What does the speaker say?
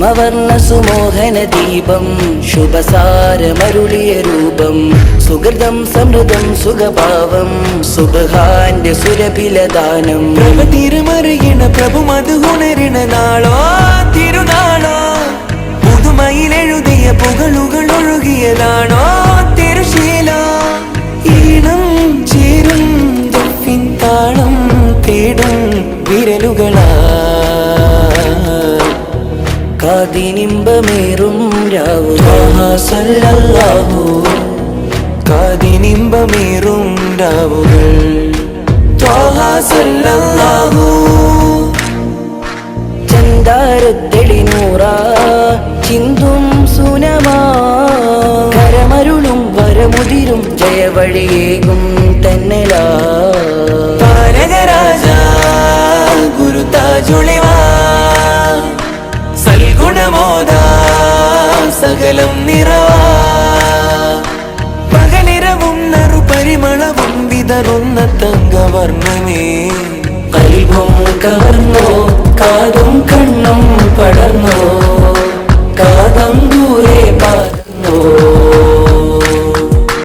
സുമവർണ സുമോഹന ദീപം ശുഭസാരമരുളിയ രൂപം സുഹൃതം സമൃദ്ധം സുഖഭാവം സുബഹാന്റെ സുരഭിലദാനം. പ്രഭ തിരുമറിയണ പ്രഭു മധു ഉണരണ നാളോ? പുകളുകൾ ഒഴുകിയതാണോ തിരുശീല? ഈണം ചേരും താളം തേടും വിരലുകളാ. കാതിനിമ്പമേറും രാവുകൾ സല്ലല്ലാഹു. കാതിനിമ്പമേറും രാവുകൾ. ത്വാഹ സല്ലല്ലാഹു. ചന്താരത്തെളിനൂറ ചിന്തും സുനമാ. കരമരുളും വരമുതിരും ജയവഴിയേകും തന്നലാ. താരകരാജ ഗുരു താജുളിവാ. സൽഗുണമോദ സകലം നിറവാ. പകലിരവും നറുപരിമളവും വിതറുന്ന തങ്കവർണമേ. കൽവും കവർന്നോ കാതും കണ്ണും പടർന്നോ. കാതം